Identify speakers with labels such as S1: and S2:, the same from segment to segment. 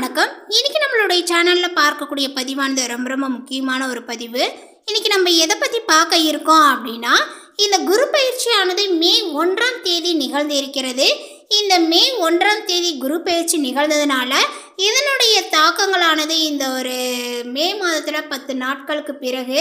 S1: வணக்கம். இன்னைக்கு நம்மளுடைய சேனலில் பார்க்கக்கூடிய பதிவானது ரொம்ப ரொம்ப முக்கியமான ஒரு பதிவு. இன்னைக்கு நம்ம எதை பற்றி பார்க்க இருக்கோம் அப்படின்னா இந்த குரு பயிற்சியானது மே ஒன்றாம் தேதி நிகழ்ந்து இருக்கிறது இந்த மே ஒன்றாம் தேதி குரு பயிற்சி நிகழ்ந்ததுனால இதனுடைய தாக்கங்களானது இந்த ஒரு மே மாதத்தில் பத்து நாட்களுக்கு பிறகு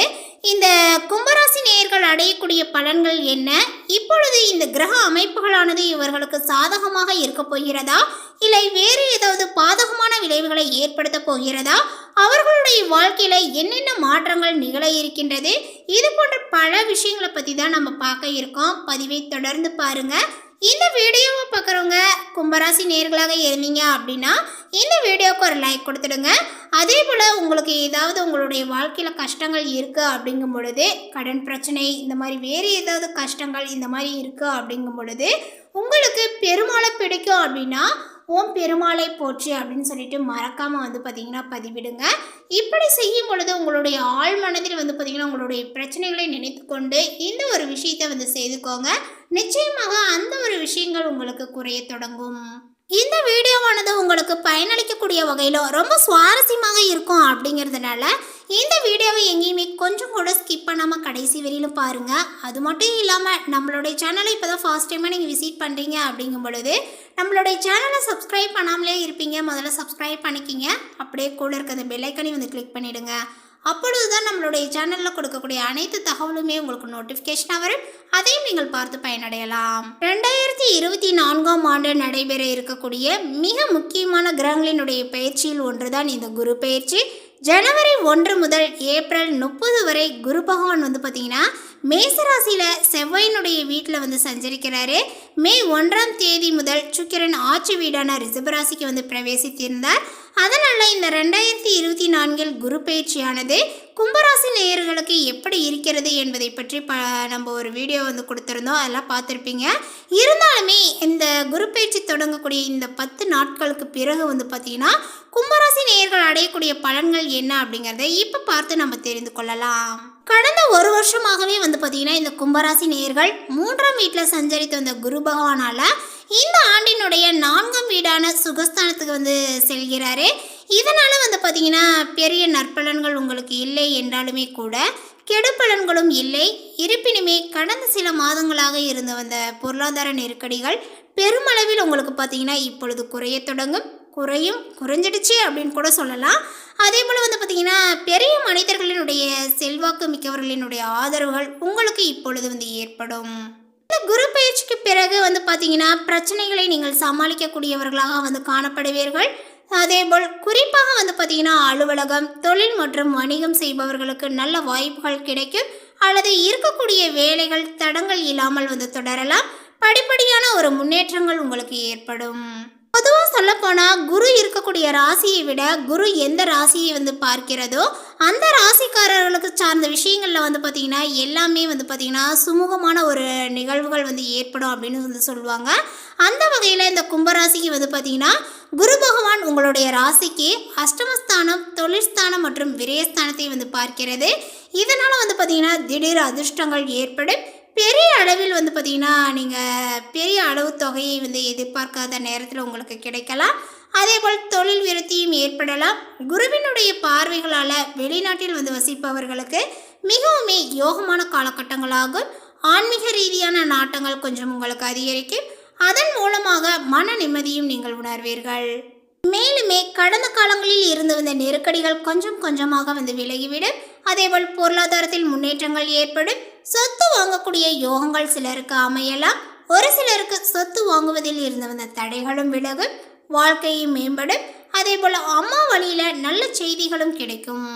S1: இந்த கும்பராசி நேயர்கள் அடையக்கூடிய பலன்கள் என்ன? இப்பொழுது இந்த கிரக அமைப்புகளானது இவர்களுக்கு சாதகமாக இருக்க போகிறதா? இல்லை வேறு ஏதாவது பாதகமான விளைவுகளை ஏற்படுத்த போகிறதா? அவர்களுடைய வாழ்க்கையில என்னென்ன மாற்றங்கள் நிகழ இருக்கின்றது? இது போன்ற பல விஷயங்களை பற்றி தான் நம்ம பார்க்க இருக்கோம். பதிவை தொடர்ந்து பாருங்கள் இந்த வீடியோவை பார்க்குறவங்க கும்பராசி நேர்களாக இருந்தீங்க அப்படின்னா இந்த வீடியோவுக்கு ஒரு லைக் கொடுத்துடுங்க. அதே போல் உங்களுக்கு ஏதாவது உங்களுடைய வாழ்க்கையில் கஷ்டங்கள் இருக்குது அப்படிங்கும் பொழுது கடன் பிரச்சனை இந்த மாதிரி வேறு ஏதாவது கஷ்டங்கள் இந்த மாதிரி இருக்குது அப்படிங்கும் பொழுது உங்களுக்கு பெருமாளை பிடிக்கும் அப்படின்னா ஓம் பெருமாளை போற்றி அப்படின்னு சொல்லிட்டு மறக்காமல் வந்து பார்த்தீங்கன்னா பதிவிடுங்க. இப்படி செய்யும் பொழுது உங்களுடைய ஆள் மனதில் வந்து பார்த்தீங்கன்னா உங்களுடைய பிரச்சனைகளை நினைத்து கொண்டு இந்த ஒரு விஷயத்தை வந்து செய்துக்கோங்க. நிச்சயமாக அந்த ஒரு விஷயங்கள் உங்களுக்கு குறைய தொடங்கும். இந்த வீடியோவானது உங்களுக்கு பயனளிக்கக்கூடிய வகையில் ரொம்ப சுவாரஸ்யமாக இருக்கும் அப்படிங்கிறதுனால இந்த வீடியோவை எங்கேயுமே கொஞ்சம் கூட ஸ்கிப் பண்ணாமல் கடைசி வரையிலும் பாருங்கள் அது மட்டும் இல்லாமல் நம்மளுடைய சேனலை இப்போ தான் ஃபர்ஸ்ட் டைமாக நீங்கள் விசிட் பண்ணுறீங்க அப்படிங்கும் பொழுது நம்மளுடைய சேனலை சப்ஸ்கிரைப் பண்ணாமலே இருப்பீங்க. முதல்ல சப்ஸ்கிரைப் பண்ணிக்கிங்க. அப்படியே கூட இருக்க அந்த பெல்லைக்கனி வந்து கிளிக் பண்ணிவிடுங்க அப்பொழுது தான் நம்மளுடைய சேனலில் கொடுக்கக்கூடிய அனைத்து தகவலுமே உங்களுக்கு நோட்டிஃபிகேஷனாக வரும். அதையும் நீங்கள் பார்த்து பயனடையலாம். ரெண்டாயிரத்தி இருபத்தி நான்காம் ஆண்டு நடைபெற இருக்கக்கூடிய மிக முக்கியமான கிரகங்களினுடைய பயிற்சியில் ஒன்றுதான் இந்த குரு பயிற்சி. ஜனவரி ஒன்று முதல் ஏப்ரல் முப்பது வரை குரு பகவான் வந்து பார்த்தீங்கன்னா மேசராசியில் செவ்வாயினுடைய வீட்டில் வந்து சஞ்சரிக்கிறாரு. மே ஒன்றாம் தேதி முதல் சுக்கிரன் ஆட்சி வீடான ரிசபராசிக்கு வந்து பிரவேசித்திருந்தார். அதனால் இந்த ரெண்டாயிரத்தி இருபத்தி நான்கில் குரு பயிற்சியானது கும்பராசி நேயர்களுக்கு எப்படி இருக்கிறது என்பதை பற்றி ப நம்ம ஒரு வீடியோ வந்து கொடுத்துருந்தோம். அதெல்லாம் பார்த்துருப்பீங்க. இருந்தாலுமே இந்த குரு பயிற்சி தொடங்கக்கூடிய இந்த பத்து நாட்களுக்கு பிறகு வந்து பார்த்திங்கன்னா கும்பராசி நேயர்கள் அடையக்கூடிய பலன்கள் என்ன அப்படிங்கிறத இப்போ பார்த்து நம்ம தெரிந்து கொள்ளலாம். கடந்த ஒரு வருஷமாகவே வந்து பார்த்திங்கன்னா இந்த கும்பராசி நேயர்கள் மூன்றாம் வீட்டில் சஞ்சரித்து வந்த குரு பகவானால் இந்த ஆண்டினுடைய நான்காம் வீடான சுகஸ்தானத்துக்கு வந்து செல்கிறாரு. இதனால் வந்து பார்த்திங்கன்னா பெரிய நற்பலன்கள் உங்களுக்கு இல்லை என்றாலுமே கூட கெடுபலன்களும் இல்லை. இருப்பினுமே கடந்த சில மாதங்களாக இருந்து வந்த பொருளாதார நெருக்கடிகள் பெருமளவில் உங்களுக்கு பார்த்திங்கன்னா இப்பொழுது குறைய தொடங்கும். குறையும் குறைஞ்சிடுச்சு அப்படின்னு கூட சொல்லலாம். அதே போல் வந்து பார்த்திங்கன்னா பெரிய மனிதர்களினுடைய செல்வாக்கு மிக்கவர்களினுடைய ஆதரவுகள் உங்களுக்கு இப்பொழுது வந்து ஏற்படும். இந்த குரு பயிற்சிக்கு பிறகு வந்து பார்த்திங்கன்னா பிரச்சனைகளை நீங்கள் சமாளிக்கக்கூடியவர்களாக வந்து காணப்படுவீர்கள். அதேபோல் குறிப்பாக வந்து பார்த்திங்கன்னா அலுவலகம் தொழில் மற்றும் வணிகம் செய்பவர்களுக்கு நல்ல வாய்ப்புகள் கிடைக்கும். அல்லது இருக்கக்கூடிய வேலைகள் தடங்கள் இல்லாமல் வந்து தொடரலாம். படிப்படியான ஒரு முன்னேற்றங்கள் உங்களுக்கு ஏற்படும். பொதுவாக சொல்லப்போனால் குரு இருக்கக்கூடிய ராசியை விட குரு எந்த ராசியை வந்து பார்க்கிறதோ அந்த ராசிக்காரர்களுக்கு சார்ந்த விஷயங்களில் வந்து பார்த்திங்கன்னா எல்லாமே வந்து பார்த்திங்கன்னா சுமூகமான ஒரு நிகழ்வுகள் வந்து ஏற்படும் அப்படின்னு வந்து சொல்லுவாங்க. அந்த வகையில் இந்த கும்பராசிக்கு வந்து பார்த்திங்கன்னா குரு பகவான் உங்களுடைய ராசிக்கு அஷ்டமஸ்தானம் தொழிற்ஸ்தானம் மற்றும் விரயஸ்தானத்தை வந்து பார்க்கிறது. இதனால் வந்து பார்த்திங்கன்னா திடீர் அதிர்ஷ்டங்கள் ஏற்படும். பெரிய அளவில் வந்து பார்த்திங்கன்னா நீங்கள் பெரிய அளவு தொகையை வந்து எதிர்பார்க்காத நேரத்தில் உங்களுக்கு கிடைக்கலாம். அதேபோல் தொழில் விருத்தியும் ஏற்படலாம். குருவினுடைய பார்வைகளால் வெளிநாட்டில் வந்து வசிப்பவர்களுக்கு மிகவுமே யோகமான காலகட்டங்களாகும். ஆன்மீக ரீதியான நாட்டங்கள் கொஞ்சம் உங்களுக்கு அதிகரிக்கும். அதன் மூலமாக மன நிம்மதியும் நீங்கள் உணர்வீர்கள். மேலுமே கடந்த காலங்களில் இருந்து வந்த நெருக்கடிகள் கொஞ்சம் கொஞ்சமாக வந்து விலகிவிடும். அதேபோல் பொருளாதாரத்தில் முன்னேற்றங்கள் ஏற்படும் சொத்து வாங்கக்கூடிய யோகங்கள் சிலருக்கு அமையலாம். ஒரு சிலருக்கு சொத்து வாங்குவதில் இருந்து வந்த தடைகளும் விலகும் வாழ்க்கையும் மேம்படும். அதேபோல் அம்மா வழியில் நல்ல செய்திகளும் கிடைக்கும்.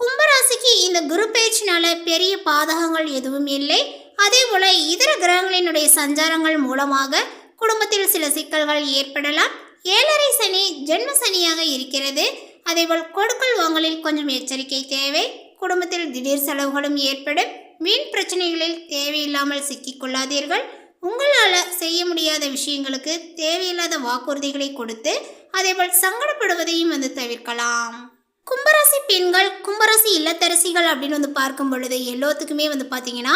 S1: கும்பராசிக்கு இந்த குரு பேச்சினால பெரிய பாதகங்கள் எதுவும் இல்லை. அதே போல இதர கிரகங்களினுடைய சஞ்சாரங்கள் மூலமாக குடும்பத்தில் சில சிக்கல்கள் ஏற்படலாம். ஏழரை சனி ஜென்ம சனியாக இருக்கிறது. அதேபோல் கொடுக்கல் வாங்கலில் கொஞ்சம் எச்சரிக்கை தேவை. குடும்பத்தில் திடீர் செலவுகளும் ஏற்படும். வீண் பிரச்சனைகளில் தேவையில்லாமல் சிக்கிக்கொள்ளாதீர்கள். உங்களால் செய்ய முடியாத விஷயங்களுக்கு தேவையில்லாத வாக்குறுதிகளை கொடுத்து அதேபோல் சங்கடப்படுவதையும் வந்து தவிர்க்கலாம். கும்பராசி பெண்கள் கும்பராசி இல்லத்தரசிகள் அப்படின்னு வந்து பார்க்கும் பொழுது எல்லாத்துக்குமே வந்து பார்த்தீங்கன்னா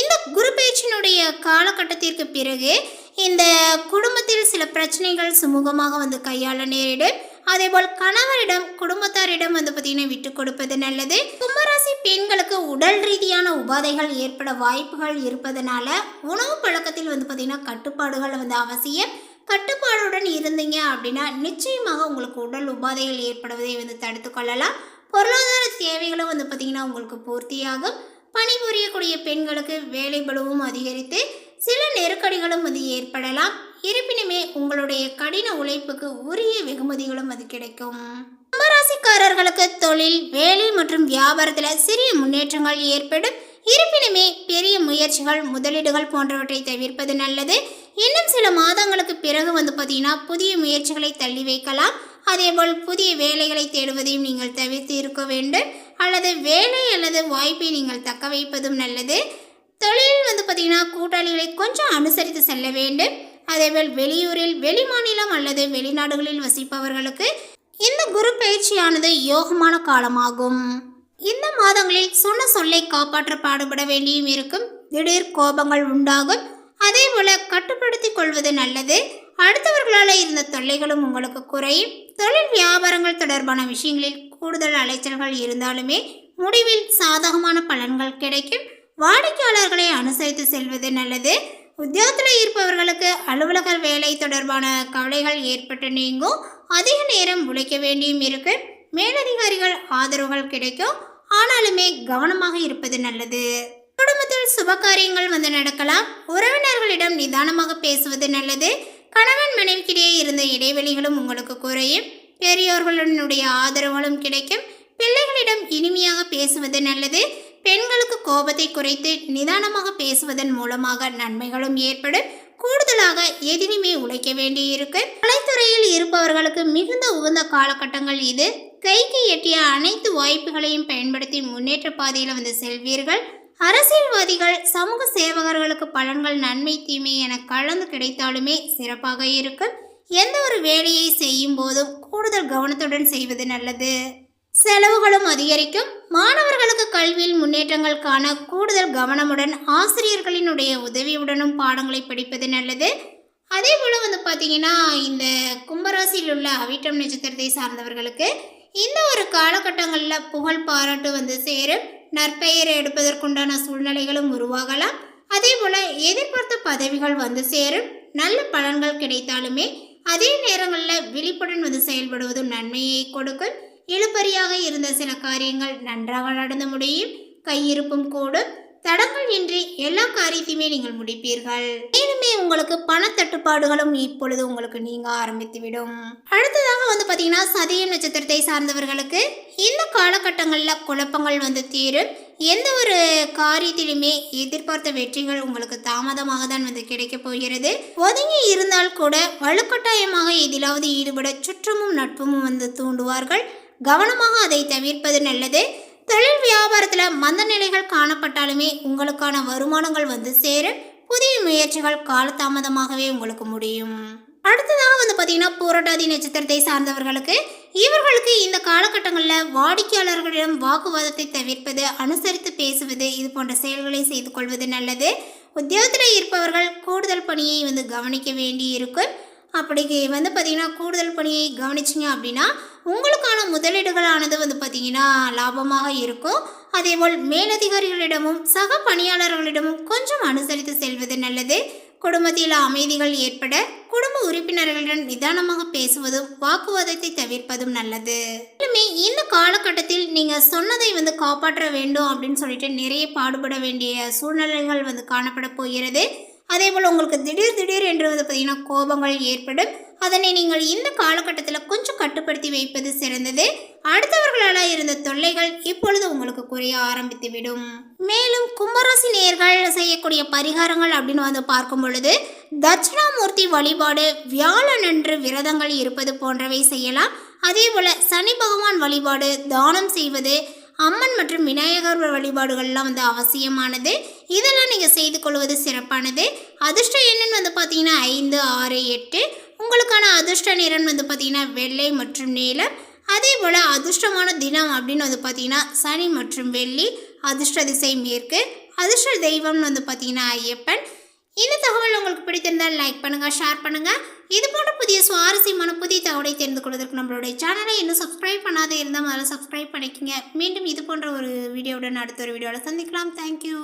S1: இந்த குரு பேச்சினுடைய காலகட்டத்திற்கு பிறகு இந்த குடும்பத்தில் சில பிரச்சனைகள் சுமூகமாக வந்து கையாள நேரிடும். அதேபோல் கணவரிடம் குடும்பத்தாரிடம் வந்து பார்த்தீங்கன்னா விட்டு கொடுப்பது நல்லது. கும்பராசி பெண்களுக்கு உடல் ரீதியான உபாதைகள் ஏற்பட வாய்ப்புகள் இருப்பதனால உணவு பழக்கத்தில் வந்து பார்த்தீங்கன்னா கட்டுப்பாடுகள் வந்து அவசியம். கட்டுப்பாடுடன் இருந்தீங்க அப்படின்னா நிச்சயமாக உங்களுக்கு உடல் உபாதைகள் ஏற்படுவதை வந்து தடுத்து கொள்ளலாம். பொருளாதார தேவைகளும் வந்து பார்த்திங்கன்னா உங்களுக்கு பூர்த்தியாகும். பணிபுரியக்கூடிய பெண்களுக்கு வேலை பளுவும் அதிகரித்து சில நெருக்கடிகளும் வந்து ஏற்படலாம். இருப்பினுமே உங்களுடைய கடின உழைப்புக்கு உரிய வெகுமதிகளும் அது கிடைக்கும். கும்பராசிக்காரர்களுக்கு தொழில் வேலை மற்றும் வியாபாரத்தில் சிறிய முன்னேற்றங்கள் ஏற்படும். இருப்பினுமே பெரிய முயற்சிகள் முதலீடுகள் போன்றவற்றை தவிர்ப்பது நல்லது. இன்னும் சில மாதங்களுக்கு பிறகு வந்து பார்த்தீங்கன்னா புதிய முயற்சிகளை தள்ளி வைக்கலாம். அதேபோல் புதிய வேலைகளை தேடுவதையும் நீங்கள் தவிர்த்து இருக்க வேண்டும். அல்லது வேலை அல்லது வாய்ப்பை நீங்கள் தக்க வைப்பதும் நல்லது. தொழிலில் வந்து பார்த்தீங்கன்னா கூட்டாளிகளை கொஞ்சம் அனுசரித்து செல்ல வேண்டும். அதேபோல் வெளியூரில் வெளிமாநிலம் அல்லது வெளிநாடுகளில் வசிப்பவர்களுக்கு இந்த குரு பயிற்சியானது யோகமான காலமாகும். இந்த மாதங்களில் சொன்ன சொல்லை காப்பாற்ற பாடுபட வேண்டியும் இருக்கும். திடீர் கோபங்கள் உண்டாகும். அதே போல கட்டுப்படுத்தி கொள்வது நல்லது. அடுத்தவர்களால் இருந்த தொல்லைகளும் உங்களுக்கு குறையும். தொழில் வியாபாரங்கள் தொடர்பான விஷயங்களில் கூடுதல் அலைச்சல்கள் இருந்தாலுமே முடிவில் சாதகமான பலன்கள் கிடைக்கும். வாடிக்கையாளர்களை அனுசரித்து செல்வது நல்லது. உத்தியோகத்தில் இருப்பவர்களுக்கு அலுவலக வேலை தொடர்பான கவலைகள் ஏற்பட்டு நீங்கும். அதிக நேரம் உழைக்க வேண்டியும் இருக்கு. மேலதிகாரிகள் ஆதரவுகள் கிடைக்கும். ஆனாலுமே கவனமாக இருப்பது நல்லது. குடும்பத்தில் சுப காரியங்கள் வந்து நடக்கலாம். உறவினர்களிடம் நிதானமாக பேசுவது நல்லது. கணவன் மனைவிக்கிடையே இருந்த இடைவெளிகளும் உங்களுக்கு குறையும். பெரியோர்களுடைய ஆதரவுகளும் கிடைக்கும். பிள்ளைகளிடம் இனிமையாக பேசுவது நல்லது. பெண்களுக்கு கோபத்தை குறைத்து நிதானமாக பேசுவதன் மூலமாக நன்மைகளும் ஏற்படும். கூடுதலாக எதிலுமே உழைக்க வேண்டியிருக்கு. கலைத்துறையில் இருப்பவர்களுக்கு மிகுந்த உகந்த காலகட்டங்கள் இது. கைக்கு எட்டிய அனைத்து வாய்ப்புகளையும் பயன்படுத்தி முன்னேற்ற பாதையில் வந்து செல்வீர்கள். அரசியல்வாதிகள் சமூக சேவகர்களுக்கு பலன்கள் நன்மை தீமை என கலந்து கிடைத்தாலுமே சிறப்பாக இருக்கும். எந்த ஒரு வேலையை செய்யும் போதும் கூடுதல் கவனத்துடன் செய்வது நல்லது. செலவுகளும் அதிகரிக்கும். மாணவர்களுக்கு கல்வியில் முன்னேற்றங்கள் காண கூடுதல் கவனமுடன் ஆசிரியர்களினுடைய உதவியுடனும் பாடங்களை படிப்பது நல்லது. அதே போல் வந்து பார்த்தீங்கன்னா இந்த கும்பராசியில் உள்ள அவிட்டம் நட்சத்திரத்தை சார்ந்தவர்களுக்கு இந்த ஒரு காலகட்டங்களில் புகழ் பாராட்டு வந்து சேரும். நற்பெயர் எடுப்பதற்குண்டான சூழ்நிலைகளும் உருவாகலாம். அதே போல் எதிர்பார்த்த பதவிகள் வந்து சேரும். நல்ல பலன்கள் கிடைத்தாலுமே அதே நேரங்களில் விழிப்புடன் வந்து செயல்படுவதும் நன்மையை கொடுக்கும். இழுபறியாக இருந்த சில காரியங்கள் நன்றாக நடந்து முடியும். கையிருப்பும் கூடும். தடங்கள் இன்றி எல்லா காரியத்தையுமே நீங்கள் முடிப்பீர்கள். மேலுமே உங்களுக்கு பண தட்டுப்பாடுகளும் இப்பொழுது உங்களுக்கு நீங்க ஆரம்பித்துவிடும். அடுத்ததாக வந்து பார்த்தீங்கன்னா சதய நட்சத்திரத்தை சார்ந்தவர்களுக்கு இந்த காலகட்டங்களில் குழப்பங்கள் வந்து தீரும். எந்த ஒரு காரியத்திலுமே எதிர்பார்த்த வெற்றிகள் உங்களுக்கு தாமதமாக தான் வந்து கிடைக்கப் போகிறது. ஒதுங்கி இருந்தால் கூட வலுக்கட்டாயமாக எதிலாவது ஈடுபட சுற்றமும் நட்பும் வந்து தூண்டுவார்கள். கவனமாக அதை தவிர்ப்பது நல்லது. தொழில் வியாபாரத்தில் மந்த நிலைகள் காணப்பட்டாலுமே உங்களுக்கான வருமானங்கள் வந்து சேரும். புதிய முயற்சிகள் காலதாமதமாகவே உங்களுக்கு முடியும். அடுத்ததாக வந்து பார்த்தீங்கன்னா பூரட்டாதி நட்சத்திரத்தை சார்ந்தவர்களுக்கு இவர்களுக்கு இந்த காலகட்டங்களில் வாடிக்கையாளர்களிடம் வாக்குவாதத்தை தவிர்ப்பது அனுசரித்து பேசுவது இது போன்ற செயல்களை செய்து கொள்வது நல்லது. உத்தியோகத்தில் இருப்பவர்கள் கூடுதல் பணியை வந்து கவனிக்க வேண்டி இருக்கும் அப்படி வந்து பார்த்தீங்கன்னா கூடுதல் பணியை கவனிச்சிங்க அப்படின்னா உங்களுக்கான முதலீடுகளானது வந்து பார்த்தீங்கன்னா லாபமாக இருக்கும். அதேபோல் மேலதிகாரிகளிடமும் சக பணியாளர்களிடமும் கொஞ்சம் அனுசரித்து செல்வது நல்லது. குடும்பத்தில் அமைதிகள் ஏற்பட குடும்ப உறுப்பினர்களுடன் நிதானமாக பேசுவதும் வாக்குவாதத்தை தவிர்ப்பதும் நல்லது. மேலுமே இந்த காலகட்டத்தில் நீங்கள் சொன்னதை வந்து காப்பாற்ற வேண்டும் அப்படின்னு சொல்லிட்டு நிறைய பாடுபட வேண்டிய சூழ்நிலைகள் வந்து காணப்பட போகிறது. அதே போல் உங்களுக்கு திடீர் திடீர் என்று வந்து பார்த்தீங்கன்னா கோபங்கள் ஏற்படும். அதனை நீங்கள் இந்த காலகட்டத்தில் கொஞ்சம் கட்டுப்படுத்தி வைப்பது சிறந்தது. அடுத்தவர்களால் இருந்த தொல்லைகள் இப்பொழுது உங்களுக்கு குறைய ஆரம்பித்துவிடும். மேலும் கும்பராசி நேர்கள் செய்யக்கூடிய பரிகாரங்கள் அப்படின்னு வந்து பார்க்கும் பொழுது தட்சிணாமூர்த்தி வழிபாடு வியாழனன்று விரதங்கள் இருப்பது போன்றவை செய்யலாம். அதே போல் சனி பகவான் வழிபாடு தானம் செய்வது அம்மன் மற்றும் விநாயகர் வழிபாடுகள்லாம் வந்து அவசியமானது. இதெல்லாம் நீங்கள் செய்து கொள்வது சிறப்பானது. அதிர்ஷ்ட எண்ணுன்னு வந்து பார்த்தீங்கன்னா ஐந்து ஆறு எட்டு. உங்களுக்கான அதிர்ஷ்ட நிறம் வந்து பார்த்தீங்கன்னா வெள்ளை மற்றும் நீலம். அதே போல் அதிர்ஷ்டமான தினம் அப்படின்னு வந்து பார்த்தீங்கன்னா சனி மற்றும் வெள்ளி. அதிர்ஷ்ட திசை மேற்கு. அதிர்ஷ்ட தெய்வம்னு வந்து பார்த்தீங்கன்னா ஐயப்பன். இந்த தகவல் உங்களுக்கு பிடித்திருந்தால் லைக் பண்ணுங்க ஷேர் பண்ணுங்க. இது போன்ற புதிய சுவாரஸ்யமான புதிய தகவலை தெரிந்து கொள்வதற்கு நம்மளுடைய சேனலை இன்னும் சப்ஸ்கிரைப் பண்ணாத இருந்தால் முதல்ல சப்ஸ்கிரைப் பண்ணிக்கங்க. மீண்டும் இது போன்ற ஒரு வீடியோவுடன் அடுத்த ஒரு வீடியோவில் சந்திக்கலாம். தேங்க்யூ